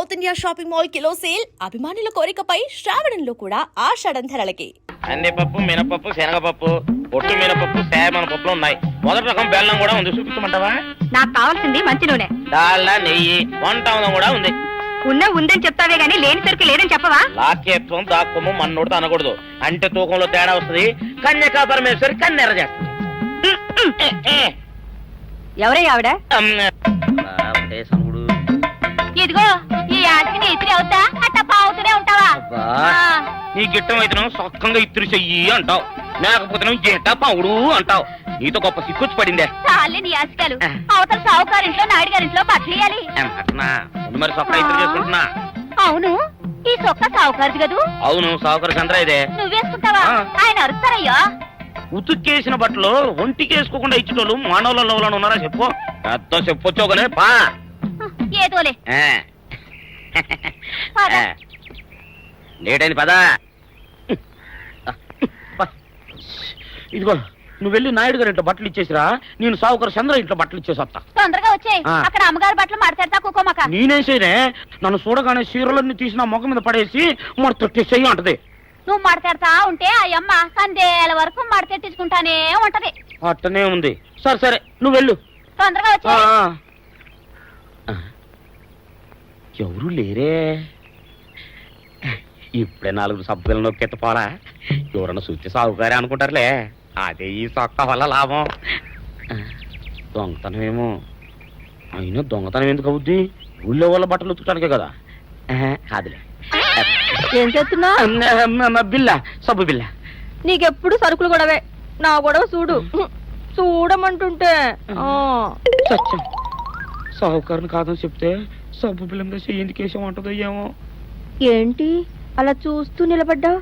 South India shopping mall kilo sale అభిమానుల కోరికపై శ్రావణంలో కూడా ఆషాఢం ధరలకి కందిపప్పు మినపప్పు శనగపప్పు పొట్టు మినపప్పు సేమన పప్పులు ఉన్నాయి. మొదటి రకం బెల్లం కూడా ఉంది. చూపించమంటావా? నాకు కావాల్సింది మంచి నూనె. డాల్డా నెయ్యి వంట కూడా ఉంది. ఉన్న ఉందని చెప్తావే గానీ లేని సరికి లేదని చెప్పవా? లాక్యత్వం దాక్కుము మన్నోడితో అనకూడదు అంటే తూకంలో తేడా వస్తుంది. కన్యకా పరమేశ్వరి కన్నెర చేస్తుంది. ఎవరే ఆవిడ? ఆ. ఇదిగో ఈ ఆటకి నీ ఇతిరి అవుతా? అట్ట పావుతూనే ఉంటావా? అబ్బా, నీ గిట్టం అయితే సొక్కంగా ఇత్తురు చెయ్యి అంటావు. లేకపోతే పావుడు అంటావు. నీతో గొప్ప సిక్కుచ్చి పడిందే. చాలే నీ ఆశకాలు అవతల సావుకారింట్లో నాయుడు గారింట్లో బట్టలేయాలి ఏం అట్నా? ముందు మరి సొక్క ఇత్తురు చేసుకుంటున్నా. అవును. ఈ సొక్క సావుకారిది కదూ? అవును సావుకర చంద్ర ఇదే. నువ్వేసుకుంటావా? ఆ. ఆయన అరుస్తారయ్యా. ఉతుక్కేసిన బట్టలు ఒంటికి వేసుకోకుండా ఇచ్చేటోళ్ళు మానవులలో ఉన్నారా చెప్పు. పెద్ద చెప్పొచ్చోగలే పా. ఏదోలే ఆ. పద. ఆ. లేట్ అయింది పదా. ఇదిగో నువ్వు వెళ్ళి నాయుడు గారి ఇంట్లో బట్టలు ఇచ్చేసిరా. నేను సావుకర చంద్ర ఇంట్లో బట్టలు ఇచ్చేసి వస్తా. తొందరగా వచ్చేయ్. ఆ. అక్కడ అమ్మగారు బట్టలు మాడతాడతా కుకోమక. నేనేం చేయనే? నన్ను చూడగానే చీరలన్నీ తీసి నా ముఖం మీద పడేసి మరి తొట్టేసేయి అంటది. నువ్వు మాడతాడతా ఉంటే ఆ అమ్మ సందేల వరకు మడతెట్టించుకుంటానే ఉంటది. అట్టనే ఉంది. సరే సరే నువ్వు వెళ్ళు. తొందరగా ఆ, వచ్చే ఆ. ఎవరు లేరే. ఇప్పుడే నాలుగు సభ్యులను నొక్కెత్త పోరా. ఎవరన్నా చూస్తే సాగుకారే అనుకుంటారులే. అదే ఈ సొక్క వల్ల లాభం. దొంగతనమేమో అయినా దొంగతనం ఎందుకు అవుద్ది? ఊళ్ళో వాళ్ళ బట్టలు ఉతుకడానికే కదా. కాదులే ఏం చేస్తున్నా బిల్ల సబ్బు బిల్ల. నీకెప్పుడు సరుకులు గొడవే. నా గొడవ చూడు. చూడమంటుంటే. సాహుకారుని కాదని చెప్తే సబ్బు బిల్ల చెయ్యి ఎందుకు వేసాం అంటుందో ఏమో. ఏంటి? అలా చూస్తూ నిలబడ్డా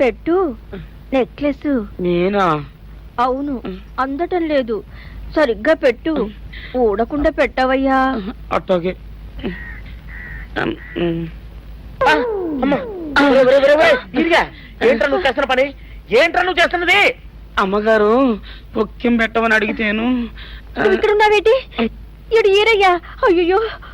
పెట్టు. నెక్లెస్. నేనా? అవును. అందటం లేదు. సరిగ్గా పెట్టు. ఊడకుండా పెట్టవయ్యా. అట్టాగే. ఏంట్రా నువ్వు చేస్తున్న పని? ఏంట్రా నువ్వు చేస్తున్నది? అమ్మగారు పొక్కెం పెట్టమని అడిగితేను ఇక్కడ ఉన్నావేటి ఇడు ఈరయ్యా అయ్యో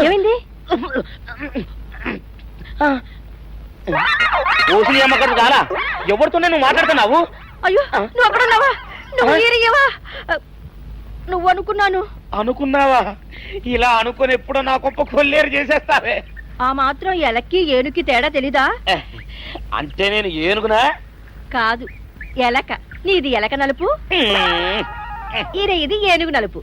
ఏమైంది? ఓసి అమ్మగారు చాలా ఎవరితో నువ్వు మాట్లాడుతున్నావు? అయ్యో? నువ్వు అక్కడ ఉన్నావా? నువ్వు నువ్వు అనుకున్నాను. అనుకున్నావా? ఇలా అనుకుని ఎప్పుడో నా గొప్ప కొల్లేరు చేసేస్తావే. ఆ మాత్రం ఎలక్కి ఏనుకి తేడా తెలీదా? అంటే నేను ఏనుగునా? కాదు ఎలక. నీది ఎలక నలుపు. ఈర ఇది ఏనుగు నలుపు.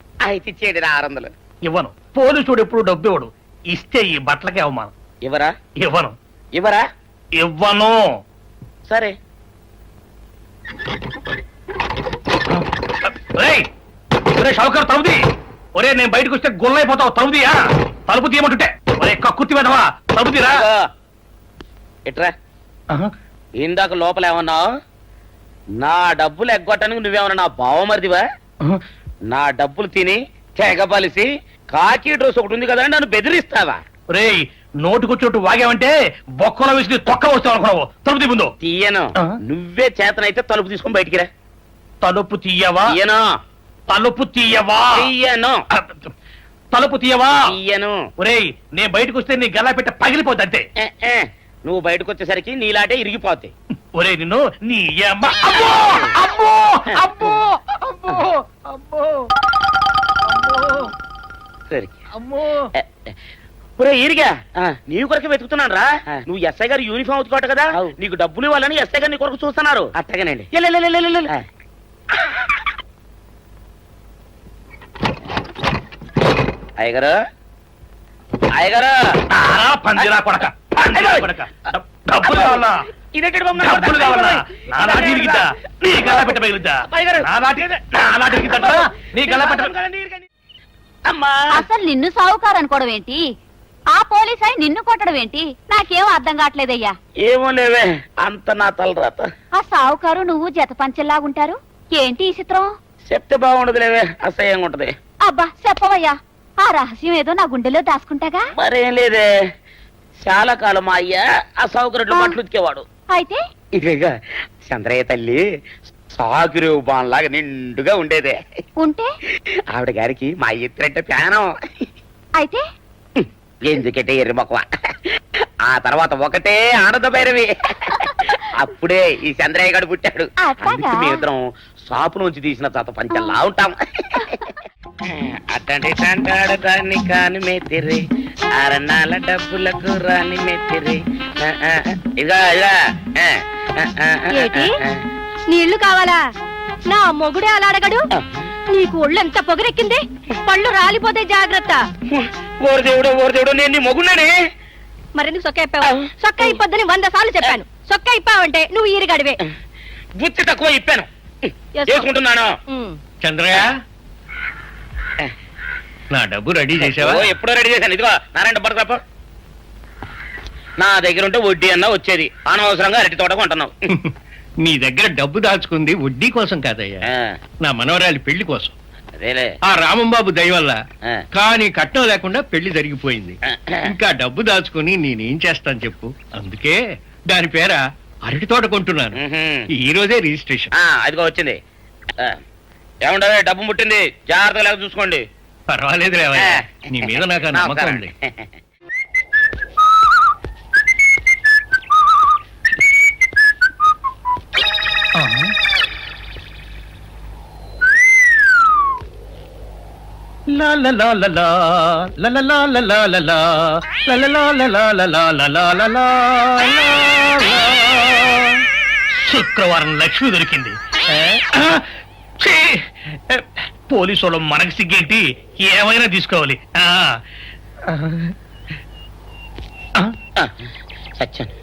అయితే ఇచ్చేయండి ఆరు వందలు ఇవ్వను. పోలీసుడు ఎప్పుడు డబ్బు ఇవ్వడు. ఇస్తే ఈ బట్టలకే అవమానం. ఇవ్వరా? ఇవ్వను. ఇవ్వరా? ఇవ్వను. సరే. రేయ్! ఒరే షౌకర్ తలుపుది ఒరే నేను బయటకు వస్తే గొల్లైపోతావు తలుపుదియా తలుపు తీయమంటుంటే. ఒరే కక్కుర్తి వెదవా తలుపుదిరా ఇదిగో. ఇట్రా. ఇందాక లోపల ఏమన్నావు? నా డబ్బులు ఎగ్గొట్టడానికి నువ్వేమన్నా నా బావమరిదివా? నా డబ్బులు తిని తెగబలిసి కాకి డ్రెస్ ఒకటి ఉంది కదా నన్ను బెదిరిస్తావా? రేయ్ నోటుకొచ్చినట్టు వాగావంటే బొక్కలో వేసి తొక్క వస్తావు అనుకున్నావు. తలుపు తీ ముందు. తీయను. ఆ? నువ్వే చేతనైతే తలుపు తీసుకొని బయటికి రా. తలుపు తీయవా? తీయను. తలుపు తీయవా? తీయను. తలుపు తీయవా? తీయను. ఒరేయ్ నేను బయటకు వస్తే నీ గల్లా పెట్ట పగిలిపోద్ది అంతే. ఏ, ఏ. నువ్వు బయటకు వచ్చేసరికి నీలాటే ఇరిగిపోతాయి ఒరే నిన్ను నీ అమ్మో! అమ్మో! అమ్మో! అమ్మో. అమ్మో సరే అమ్మో. ఏ, ఏ. ఒరే ఈరిగా. నీ కొరకు వెతుకుతున్నాను రా. నువ్వు ఎస్ఐ గారు యూనిఫామ్ అవుతుకోట కదా? నీకు డబ్బులు ఇవ్వాలని ఎస్ఐ గారు నీ కొరకు చూస్తున్నారు. అట్టగానండి అయ్యగారు. అయ్యగారు. ఆరా పందిరా కొడక. డబ్బులు కావాలా? ఇదేంటి బాబు నాకు డబ్బులు కావాలా? నా నాటి ఇరిగిద్దా? నీ గల్లా పెట్ట పగిలిద్దా? అయ్యగారు. నా నాటి నా నాటి ఇరిగిద్దా నీ గల్లా పెట్ట అమ్మా. అసలు నిన్ను సావుకారు అనుకోవడం ఏంటి? ఆ పోలీస్ అయి నిన్ను కొట్టడం ఏంటి? నాకేం అర్థం కావట్లేదయ్యా. ఏమో లేవే అంత నా తలరాత. ఆ సావుకారు నువ్వు జత పంచెల్లాగుంటారు ఏంటి ఈ చిత్రం? చెప్తే బాగుండదు లేవే అసహ్యంగా ఉంటది. అబ్బా చెప్పవయ్యా. ఆ రహస్యం ఏదో నా గుండెలో దాచుకుంటాగా? మరేం లేదే. చాలా కాలం మా అయ్య ఆ సౌకర్యం బట్టలు ఉతికేవాడు. అయితే? ఇక చంద్రయ్య తల్లి సాగురేవు బాన్లాగా నిండుగా ఉండేదే. ఉంటే? ఆవిడ గారికి మా ఎత్తురంటే ప్యానం అయితే? ఎందుకంటే ఎర్రి మొక్కవ ఆ తర్వాత ఒకటే ఆనంద భైరవి. అప్పుడే ఈ చంద్రయ్య గారు పుట్టాడు? అందుకే మీ ఇద్దరం షాపు నుంచి తీసిన తాత పంచల్లా ఉంటాం. అట్టండి తంటాడు దాన్ని కాని మెత్తిరి అరణాల డబ్బులకు రాని మెత్తిరి ఇదిగా ఇదిగా. ఏటి? నీళ్ళు కావాలా? నా మొగుడే అలా అడగడు? నీకు ఒళ్ళు ఎంత పొగరెక్కింది? పళ్ళు రాలిపోతే జాగ్రత్త. ఓరు దేవుడు ఓరు దేవుడు నేను నీ మొగున్నానే మరెందుకు సొక్క ఇప్పావు సొక్క ఇప్పొద్దని వంద సార్లు చెప్పాను. సొక్క ఇప్పావంటే నువ్వు ఈరిగడివే. బుద్ధి తక్కువ ఇప్పాను. ఉమ్. చంద్రయ్య? నా డబ్బు రెడీ చేసావా? ఓ, ఎప్పుడో రెడీ చేశాను. ఇదిగో నారాయణ డబ్బు తప్ప నా దగ్గర ఉంటే వడ్డీ అన్నా వచ్చేది. అనవసరంగా అరటి తోట కొంటున్నావు. నీ దగ్గర డబ్బు దాచుకుంది వడ్డీ కోసం కాదయ్యా. ఆ, నా మనవరాలి పెళ్ళి కోసం. అదేలే. ఆ రామంబాబు దయ వల్ల ఆ. కానీ కట్నం లేకుండా పెళ్ళి జరిగిపోయింది. ఇంకా డబ్బు దాచుకుని నేనేం చేస్తాను చెప్పు. అందుకే దాని పేర అరటి తోట కొంటున్నాను. మ్మ్హ్మ్. ఈ రోజే రిజిస్ట్రేషన్. ఆ, అదిగో వచ్చింది. ఆ, ఏముండవే డబ్బు ముట్టింది. జాగ్రత్తగా లేక చూసుకోండి. పర్వాలేదు నీ మీద నాకు నమ్మకం శుక్రవారం లక్ష్మి దొరికింది పోలీసు వాళ్ళు మనకి సిగ్గేంటి? ఏమైనా తీసుకోవాలి. ఆ. ఆ? ఆ, సత్యాను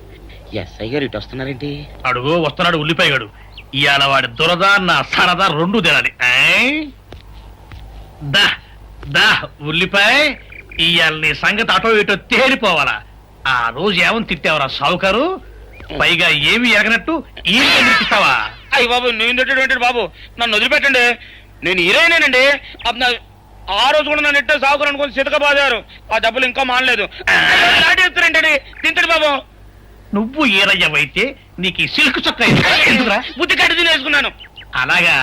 ఎస్ఐ గారు ఇటు వస్తున్నారేంటి? అడుగు వస్తున్నాడు ఉల్లిపాయగాడు ఇవాళ వాడి దురద నా సరదా రెండు తినాలి. ఏయ్? దా దా ఉల్లిపాయ. ఇవాళ నీ సంగతి అటో ఇటో తేలిపోవాలా ఆ రోజు ఏమని తిట్టావరా సావుకారు? పైగా ఏమి ఎరగనట్టు ఈ నిర్పిస్తావా? అయ్యి బాబు నేను తిట్టేటువంటి బాబు? నన్ను వదిలిపెట్టండి. నేను హీరోయినేనండి ఆ రోజు కూడా నన్ను ఇట్టే సాగురు అనుకుని సితక బాదారు. ఆ డబ్బులు ఇంకా మానలేదు. లాడేస్తారంటండి తింటడు బాబు. నువ్వు ఏరయ్యవైతే నీకు ఈ సిల్క్ చొక్క ఎందుకురా? బుద్ధి కట్టి తినేసుకున్నాను అలాగా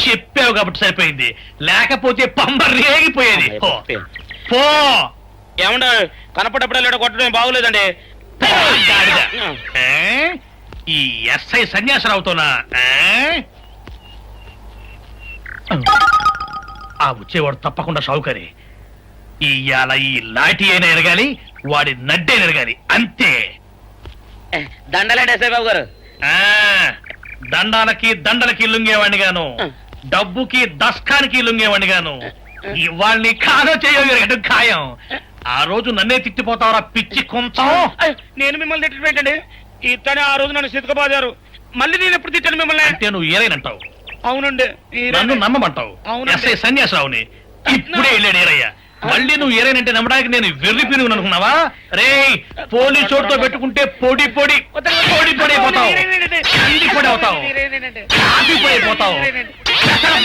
చెప్పావు కాబట్టి సరిపోయింది. లేకపోతే పంబ రేగిపోయేది. పో. ఏమంటే కనపడప్పుడే లేడ కొట్టడం బాగులేదండి? ఈ ఎస్ఐ సన్యాసరావుతోనా? ఆ వచ్చేవాడు తప్పకుండా షావుకరి. ఇవాళ ఈ లాఠీ అయినా ఎరగాలి వాడి నడ్డే ఎరగాలి అంతే. దండలేండి బాబు గారు? ఆ దండాలకి దండలకి లొంగేవాడిని గాను డబ్బుకి దస్కానికి లొంగేవాడిని గాను ఇవాళ్ళని కాదో చేయడం ఖాయం. ఆ రోజు నన్నే తిట్టిపోతావరా పిచ్చి కొంచెం? నేను మిమ్మల్ని తిట్టండి ఇతనే ఆ రోజు నన్ను సితక బాదారు మళ్ళీ నేను ఎప్పుడు తిట్టాను మిమ్మల్ని? అంటే నువ్వు ఏరైనంటావు అవునండి. నన్ను నమ్మమంటావు. ఎస్ఐ సన్యాసరావుని. ఇప్పుడే వెళ్ళాడు ఏరయ్య. మళ్ళీ నువ్వు ఏరైనంటే నమ్మడానికి నేను వెర్రి పిరుగు అనుకున్నావా? రే పోలీస్ చోటుతో పెట్టుకుంటే పొడి పొడి పొడి పొడి అయిపోతావు. కంది పొడి అవుతావు. కాఫీ పొడి అయిపోతావు.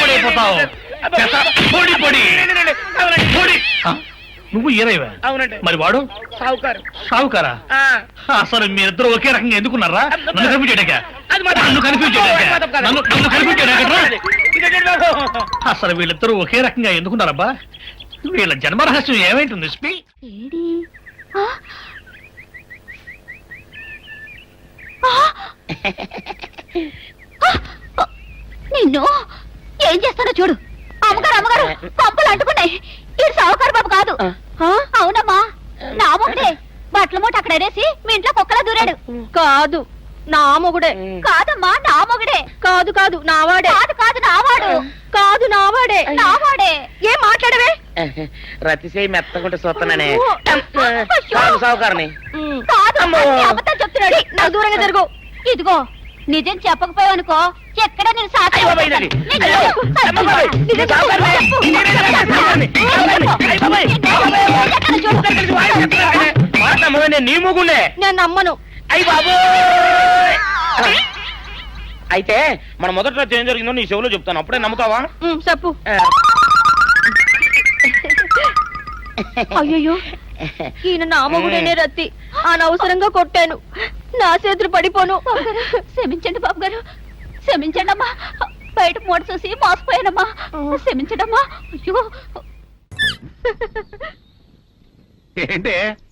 పొడి అయిపోతావు. పొడి పొడి. పొడి? నువ్వు ఏరైవా అవునండి. మరి వాడు? సావుకారు. సావుకారా? ఆ. అసలు మీరిద్దరు ఒకే రకంగా ఎందుకున్నారా? నన్ను మాత్రం- నన్ను బాబు? అసలు వీళ్ళిద్దరూ ఒకే రకంగా ఎందుకున్నారబ్బా? వీళ్ళ జన్మరహస్యం ఏమైంటుంది స్పీ ఏడి ఆ? ఆ? ఆ! నిన్ను ఏం చేస్తాడో చూడు అమ్మగారు అమ్మగారు పంపులు అంటుకున్నాయి ఇది సావుకారు బాబు కాదు ఆ? అవునమ్మా నా మొగుడే బట్టల మూట అక్కడ ఎరేసి మీ ఇంట్లో కుక్కలా దూరాడు కాదు. నా మొగుడే. కాదమ్మా నా మొగుడే. కాదు కాదు నావాడే కాదు కాదు నావాడు కాదు నావాడే నావాడే ఏం మాట్లాడవే? రతిసేయి మెత్తకుంటే చూస్తున్నానే. అన్ని అబద్ధాలు చెప్తున్నాడు. నా దూరంగా జరుగు. ఇదిగో నిజం చెప్పకపోయావనుకో ఎక్కడ నేను సాక్షి అయ్య బాబాయ్ ఇదండి. నిజం అయ్య చెప్పు. అమ్మ బాబాయ్. నిజం నేను సావుకారునే. చెప్పు. నేనే సావుకారునే. అయ్య బాబాయ్. ఎక్కడ నేను మూగుండే నేను నమ్మను. అయ్యి బాబు అయితే మన మొదటి రోజు ఏం జరిగిందో నీ చెవులో చెప్తాను. అప్పుడే నమ్ముతావా? చెప్పు. అయ్యో ఈయన నా మొగుడేనే రత్తి. అనవసరంగా కొట్టాను. నా చేతులు పడిపోను. క్షమించండి బాబు గారు క్షమించండి అమ్మా. బయట మూట చూసి మోసపోయానమ్మా. క్షమించండి అమ్మా. అయ్యో. ఏంటే?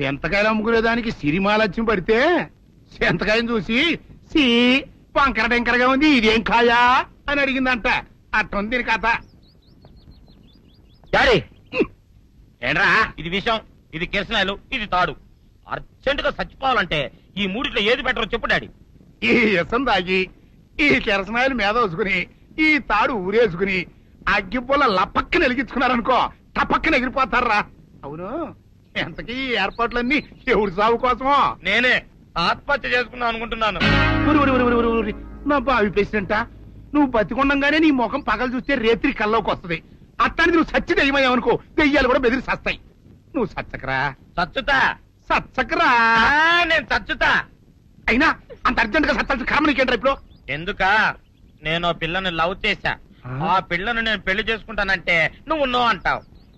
ఉమ్. సెంతకాయలు అమ్ముకునేదానికి సిరిమాలత్యం పడితే సెంతకాయని చూసి సి వంకర టెంకరగా ఉంది ఇదేం కాయా? అని అడిగిందంట. అట్టుంది దీని కథ. డాడీ ఏంట్రా? ఇది విషం ఇది కిరసనాయలు ఇది తాడు. అర్జెంట్గా చచ్చిపోవాలంటే ఈ మూడిట్లో ఏది బెటర్ చెప్పు డాడీ. ఈ ఇసం తాగి ఈ కిరసనాయలు మీద వేసుకుని ఈ తాడు ఊరేసుకుని అగ్గిపుల్ల లపక్కన వెలిగించుకున్నారనుకో టపక్కన ఎగిరిపోతారా? అవును. ఎంతకీ ఈ ఏర్పాట్లన్నీ ఎవరి సాగు కోసమో? నేనే ఆత్మహత్య చేసుకుందాం అనుకుంటున్నాను. ఉరి, ఉరి, ఉరి, ఉరి, ఉరి, ఉరి. నా బావి పేసినంట నువ్వు బతికొండంగానే నీ ముఖం పగలు చూస్తే రేత్రి కల్లోకి వస్తది. అట్టానికి నువ్వు సచ్చి దెయ్యమయ్యావనుకో దెయ్యాలు కూడా బెదిరి సస్తాయి. నువ్వు సచ్చకరా? చచ్చుతా సచ్చకరా? ఆ, నేను చచ్చుతా అయినా అంత అర్జెంట్గా సత్తాల్సిన కారణం నీకేంట్రా ఇప్పుడు? ఎందుక? నేను ఆ పిల్లని లవ్ చేశా. ఆ? ఆ పిల్లను నేను పెళ్ళి చేసుకుంటానంటే నువ్వు నో అంటావు.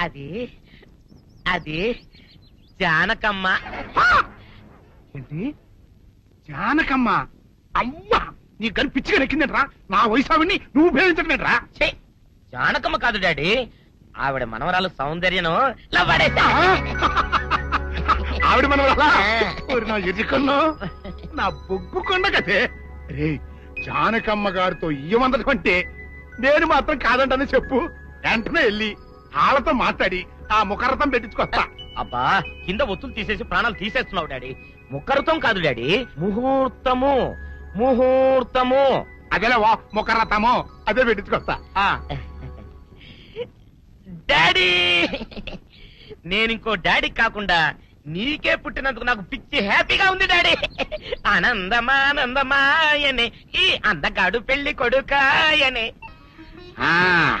అది అది జానకమ్మ. ఏంటి? జానకమ్మ? అమ్మా నీ గని పిచ్చిగా నెక్కిందంట్రా. నా వయసు ఆవిడ్ని నువ్వు ఛీ, జానకమ్మ కాదు డాడీ. ఆవిడ మనవరాలు సౌందర్యను. ఆవిడ మన వల్ల నా ఎదుకున్నా నా బొగ్గు కొండ కదే రే జానకమ్మ గారితో ఇయ్యమందడం అంటే నేను మాత్రం కాదంటని చెప్పు. వెంటనే వెళ్ళి వాళ్ళతో మాట్లాడి ఆ ముఖరథం పెట్టించుకొస్తా. అబ్బా కింద ఒత్తులు తీసేసి ప్రాణాలు తీసేస్తున్నావు డాడీ. ముఖరుతం కాదు డాడీ ముహూర్తము ముహూర్తము. అదేలా వా ముఖరథము అదే పెట్టించుకొస్తా. ఆ, డాడీ నేను ఇంకో డాడీ కాకుండా నీకే పుట్టినందుకు నాకు పిచ్చి హ్యాపీగా ఉంది డాడీ. ఆనందమానందమాయనే ఈ అందగాడు పెళ్ళి కొడుకాయనే. ఆ.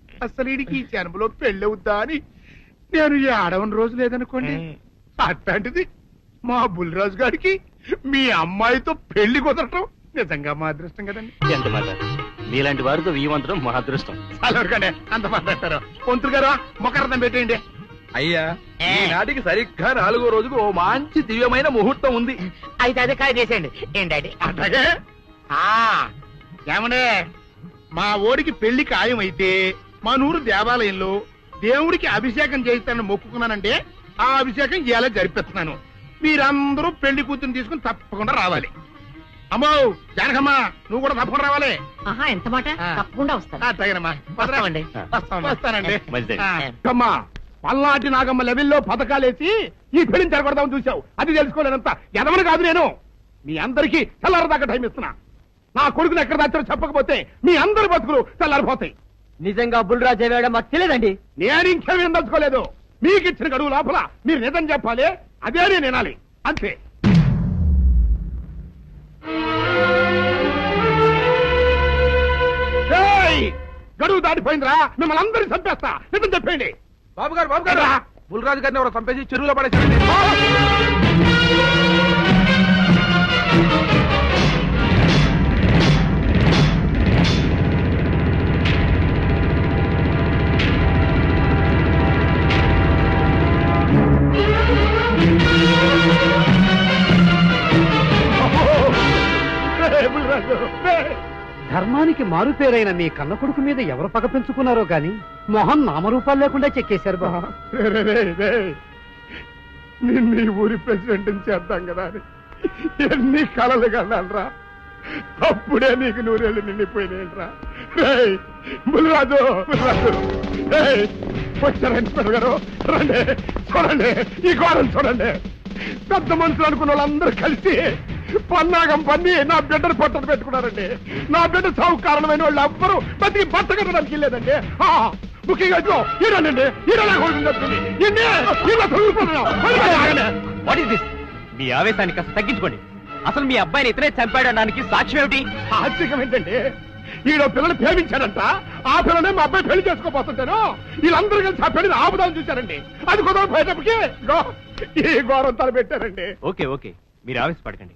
అసలు ఈడికి ఈ జన్మలో పెళ్ళవుద్దా అని? నేను ఈ ఆడవని రోజు లేదనుకోండి. అట్లాంటిది మా బుల్లిరాజు గారికి మీ అమ్మాయితో పెళ్ళి కుదరటం నిజంగా మా అదృష్టం కదండి. ఎంత మాట? మీలాంటి వారితో వీయమంతరం మా అదృష్టం. అలాగనే అంత మాట్లాడతారు పొంతులు గారు మొకరదం పెట్టేయండి. అయ్యా ఏ. ఈనాటికి సరిగ్గా నాలుగో రోజుకు ఓ మంచి దివ్యమైన ముహూర్తం ఉంది. అయితే అదే కాయ చేసేయండి ఏం డాడీ? అట్లాగే. ఆ, ఏమండే మా ఓడికి పెళ్ళి ఖాయమైతే మా నూరు దేవాలయంలో దేవుడికి అభిషేకం చేయిస్తానని మొక్కుకున్నానంటే ఆ అభిషేకం ఇలా జరిపిస్తున్నాను. మీరందరూ పెళ్ళి కూతురు తీసుకుని తప్పకుండా రావాలి. అమ్మో జానకమ్మ నువ్వు కూడా తప్పకుండా రావాలి. ఆహా ఎంత మాట. తప్పకుండా వస్తాను. వస్తామండి వస్తానండి. అమ్మా పల్నాటి నాగమ్మ లెవెల్లో పథకాలేసి ఈ పెళ్ళిని జరగొడదామని చూసావు అది తెలుసుకోలేనంత ఎదవని కాదు నేను. మీ అందరికీ తెల్లారదాకా టైం ఇస్తున్నా. నా కొడుకుని ఎక్కడ దాచారో చెప్పకపోతే మీ అందరి బతుకులు తెల్లారిపోతాయి. నిజంగా బుల్రాజ్ అయ్యాడా మాకు తెలియదండి. నేను ఇంకేమీ దలుచుకోలేదు మీకు ఇచ్చిన గడువు లోపల మీరు నిజం చెప్పాలి అదే నేను వినాలి. అంతే. ఏయ్! గడువు దాటిపోయిందిరా మిమ్మల్ని అందరినీ చంపేస్తా. నిజం చెప్పండి బాబు గారు బాబు గారు. రా. బుల్రాజు గారిని ఎవరో చంపేసి చెరువులో పడేసారండి ధర్మానికి మారుపేరైన మీ కన్న కొడుకు మీద ఎవరు పగ పెంచుకున్నారో గాని మొహం నామరూపాలు లేకుండా చెక్కేశారు బా రే, రే, రే, రే. నిన్ను ఈ ఊరి ప్రెసిడెంట్ చేద్దాం కదా అని ఎన్ని కలలు కన్నానరా. అప్పుడే నీకు నూరేళ్ళు నిండిపోయినాయిరా రేయ్ బుల్రాజు బుల్రాజు. రేయ్ వచ్చారండి పెద్దగారు రండి చూడండి ఈ గోడలు చూడండి. పెద్ద మనుషులు అనుకున్న వాళ్ళందరూ కలిసి పన్నాగం పన్ని నా బిడ్డను పొట్టను పెట్టుకున్నారండి. నా బిడ్డ సాగు కారణమైన వాళ్ళు ఎవ్వరూ బతికి బట్ట కట్టడానికి లేదండి ముఖ్యంగా ఇదిగో ఈడనండి. వాట్ ఇస్ దిస్ మీ ఆవేశాన్ని కాస్త తగ్గించుకోండి. అసలు మీ అబ్బాయిని ఇతనే చంపాడడానికి సాక్ష్యం ఏమిటి? ఆశ్చర్యం ఏంటండి? ఈడో పిల్లలు ప్రేమించాడంట ఆ పిల్లనే మా అబ్బాయి పెళ్ళి చేసుకోబోతుంటాను వీళ్ళందరూ కలిసి ఆ పెళ్ళిని ఆపుదామని చూశారండి. అది కుదరపోయేటప్పటికి ఈ ఘోరం తలపెట్టారండి. ఓకే ఓకే మీరు ఆవేశపడకండి.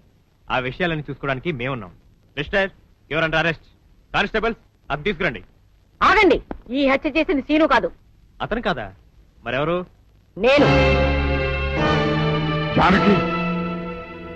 ఆ విషయాలను చూసుకోవడానికి మేమున్నాం. మిస్టర్ ఎవరంటే అరెస్ట్. కానిస్టేబుల్స్ అది తీసుకురండి. ఆగండి. ఈ హత్య చేసింది సీను కాదు. అతను కాదా? మరెవరు? నేను. జానకి